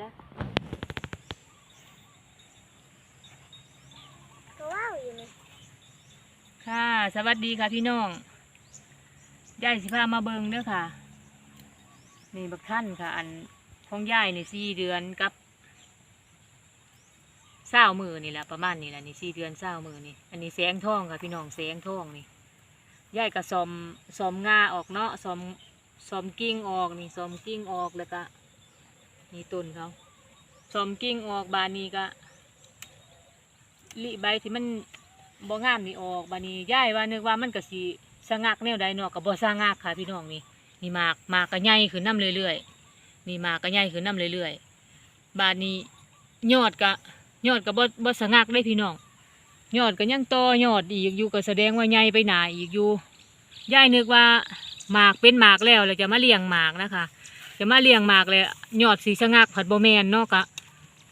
แล้วก็ว่าวอยู่นี่ค่ะ สวัสดีค่ะพี่น้องยายสิพามาเบิงเด้อค่ะ นี่บักท่านค่ะ อันของยายนี่สี่เดือนกับเศร้ามือนี่แหละประมาณนี่แหละนี่สี่เดือนเศร้ามือนี่อันนี้แสงทองค่ะพี่น้องแสงทองนี่ยายก็ซอมซอมงาออกเนาะซอมซอมกิ่งออกนี่ซอมกิ่งออกแล้วก็ นี่ต้นเขาซอมกิ่งออกบานนี้ก็ลิใบที่มันบ่งามนี่ออกบานี้ย่ายว่านึกว่ามันก็สิสะงักแนวใดเนาะก็บ่สะงักค่ะพี่น้องนี่นี่หมากหมากก็ใหญ่ขึ้นน้ำเรื่อยๆนี่หมากก็ใหญ่ขึ้นน้ำเรื่อยๆบาดนี้ยอดก็ยอดก็บ่บ่สะงักได้พี่น้องยอดก็ยังต่อยอดอีกอยู่ก็แสดงว่าใหญ่ไปหนาอีกอยู่ย่ายนึกว่าหมากเป็นหมากแล้วแล้วจะมาเลี้ยงหมากนะคะ จะมาเลี้ยงหมากเลยยอดสีสะงักผัดโบแมนเนาะก็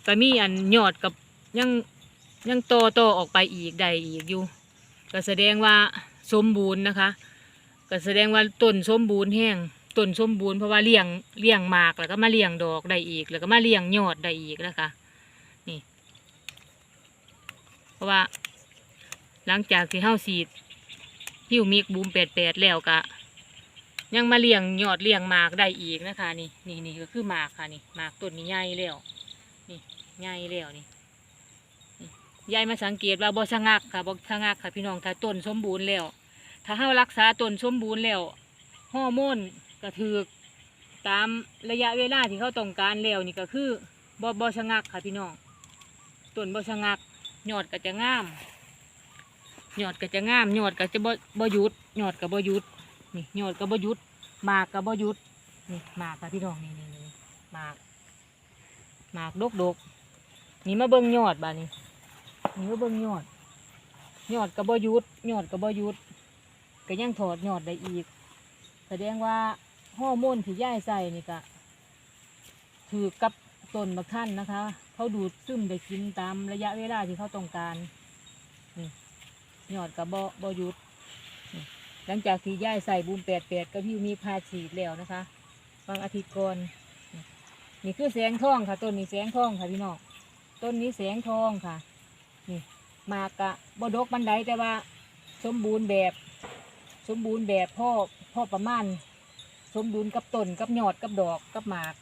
ก็มีอันยอดกับยังยังโตโตออกไปอีกได้อีกอยู่ ก็แสดงว่าสมบูรณ์นะคะ ก็แสดงว่าต้นสมบูรณ์แห้งต้นสมบูรณ์เพราะว่าเลี้ยงเลี้ยงหมากแล้วก็มาเลี้ยงดอกได้อีก แล้วก็มาเลี้ยงยอดได้อีกนะคะนี่ เพราะว่า หลังจากที่เฮาสีดหิวมิกบูมแปดแปดแล้วก็ ยังมาเลี้ยงยอดเลี้ยงหมากได้อีกนะคะ นี่นี่นี่ก็คือหมากค่ะนี่หมากต้นนี้ใหญ่แล้วนี่ใหญ่แล้วนี่ยายมาสังเกตว่าบ่สะงักค่ะบ่สะงักค่ะ พี่น้องถ้าต้นสมบูรณ์แล้ว ถ้าเฮารักษาต้นสมบูรณ์แล้วฮอร์โมนก็ถือตามระยะเวลาที่เขาต้องการแล้วนี่ก็คือบ่บ่สะงักค่ะพี่น้องต้นบ่สะงักยอดก็จะงามยอดก็จะงามยอดก็จะบ่บ่หยุดยอดก็บ่หยุด นี่ยดก็บ่หยุดหมากก็บ่หยุดนี่หมากค่ะพี่น้องนี่นี่นี่หมากหมากดกดกนี่มาเบิ่งยอดบ้านี้นี่ก็เบิ่งยอดยอดกระบหยุดยอดกระบหยุดก็ยังถอดยอดได้อีก แสดงว่าฮอร์โมนที่ย่ายใส่นี่ก็ถือกับต้นมะขั่นนะคะ เขาดูดซึมได้กินตามระยะเวลาที่เขาต้องการนี่ยอดกระบบหยุด หลังจากที่ย่ายใส่บูมแปดแปดก็พี่มีพาฉีดแล้วนะคะบางอาทิตย์ก่อนนี่คือแสงทองค่ะต้นนี้แสงทองค่ะพี่น้องต้นนี้แสงทองค่ะ นี่หมากะบดกบันไดแต่ว่า สมบูรณ์แบบ สมบูรณ์แบบพ่อพ่อประมาณ สมบูรณ์กับต้นกับยอดกับดอกกับหมาก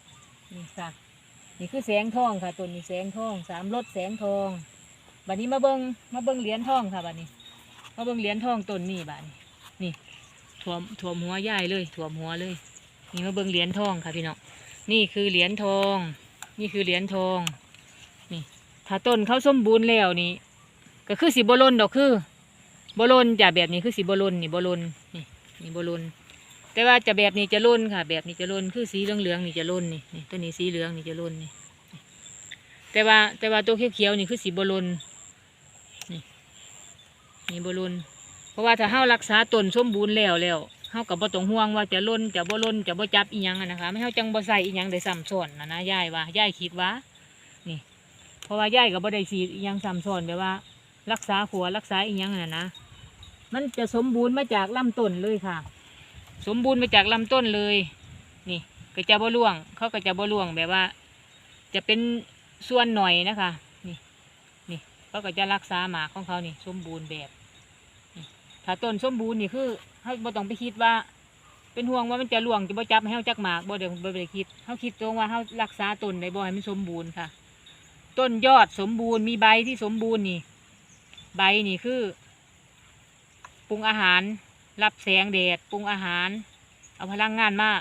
นี่ค่ะ นี่คือแสงทองค่ะต้นนี้แสงทองสามรถแสงทองบัดนี้มาเบิงมาเบิ้งเหรียญทองค่ะบัดนี้ มาเบิ้งเหรียญทองต้นนี้บัดนี้ นี่ถ่วมถ่วมหัวใหญ่เลยถ่วมหัวเลย นี่มาเบิงเหรียญทองค่ะพี่น้องนี่คือเหรียญทอง นี่คือเหรียญทอง นี่ ถ้าต้นเขาสมบูรณ์แล้วนี่ก็คือสีบอลนดอกคือบอลนจะแบบนี้คือสีบอลนนี่บอลนนี่นี่บอลนแต่ว่าจะแบบนี้จะล่นค่ะ แบบนี้จะล่นคือสีเหลืองเหลืองๆนี่จะล่นนี่นี่ตัวนี้สีเหลืองนี่จะล่นนี่แต่ว่าแต่ว่าตัวเขียวเขียวๆนี่คือสีบอลนนี่นี่บอลน เพราะว่าถ้าเฮารักษาต้นสมบูรณ์แล้วแล้วเฮากับบ่ต้องห่วงว่าจะล่นจะบ่ล่นจะบ่จับอีหยังนะคะไม่เฮาจังบ่ใส่อีหยังได้ซ้ำซ้อนนะนะยายว่ายายคิดว่านี่ เพราะว่าย่ายกับบ่ได้สีอิหยังซ้ำซ้อนแบบว่า รักษาขัวรักษาอีหยังน่ะนะมันจะสมบูรณ์มาจากลำต้นเลยค่ะ สมบูรณ์มาจากลำต้นเลย นี่ก็จะบ่ร่วง เขาก็จะบ่ร่วงแบบว่า จะเป็นส่วนหน่อยนะคะ นี่นี่เขาก็จะรักษาหมากของเขานี่ สมบูรณ์แบบ ถ้าต้นสมบูรณ์นี่คือเขาบ่ต้องไปคิดว่า เป็นห่วงว่ามันจะร่วงจะบ่จับให้เขาจักหมากบ่เดี๋ยวบ่ได้คิดเขาคิดตรงว่าเขารักษาต้นได้บ่ให้มันสมบูรณ์ค่ะ ต้นยอดสมบูรณ์มีใบที่สมบูรณ์นี่ ใบนี่คือปรุงอาหาร รับแสงแดดปรุงอาหาร เอาพลังงานมาก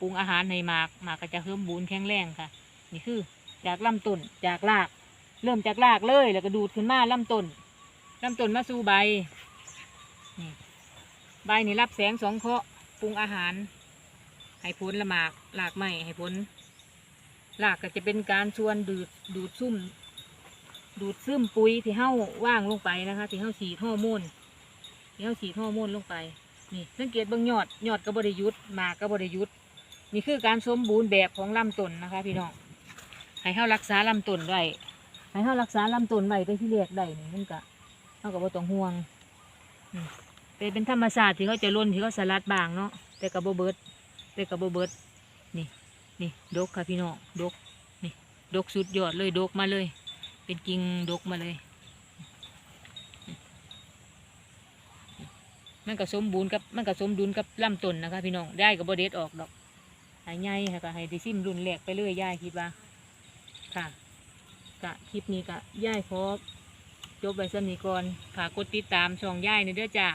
ปรุงอาหารให้หมากหมากก็จะเพิ่มบูนแข็งแรงค่ะ นี่คือจากลำต้นจากราก เริ่มจากรากเลยแล้วก็ดูดขึ้นมาลำต้นลำต้นมาสู่ใบ นี่ใบนี่รับแสงสองเคาะปรุงอาหาร ให้ผลละหมากหลากไม้ให้ผลรากก็จะเป็นการชวนดูดดูดซุ่ม ดูดซึมปุ๋ยที่เห้าว่างลงไปนะคะที่เห้าฉีดฮอร์โมนที่เห้าฉีดฮอโมนลงไปนี่สังเกตบื้องยอดยอดก็บริยุทธ์มากก็บริยุทธ์นี่คือการสมบูรณ์แบบของลำต้นนะคะ พี่น้องให้เห้ารักษาลำต้นไว้ให้เห้ารักษาลำต้นไว้ได้ที่เรียกได้นี่มันก็เห้ากับว่าต้องห่วงอืม เป็นเป็นธรรมชาติที่เขาจะล่นที่เขาสลัดบางเนาะแต่กับโบเบิดแต่กับโบเบิดนี่นี่ดกค่ะพี่น้องดกนี่ดกสุดยอดเลยดกมาเลย เป็นกิ่งดกมาเลยมันก็สมบูรณ์กับมันก็สมดุลกับลำต้นนะคะพี่น้องได้กับบเด็ดออกดอกหายใหญ่ค่ะก็ให้ด้ซิมรุนแรกไปเรื่อยย่ายคิดว่าค่ะกะคลิปนี้กะย่ายขอจบไปสำนีก่อนค่ะกดติดตามช่องย่ายในเด้อจ้า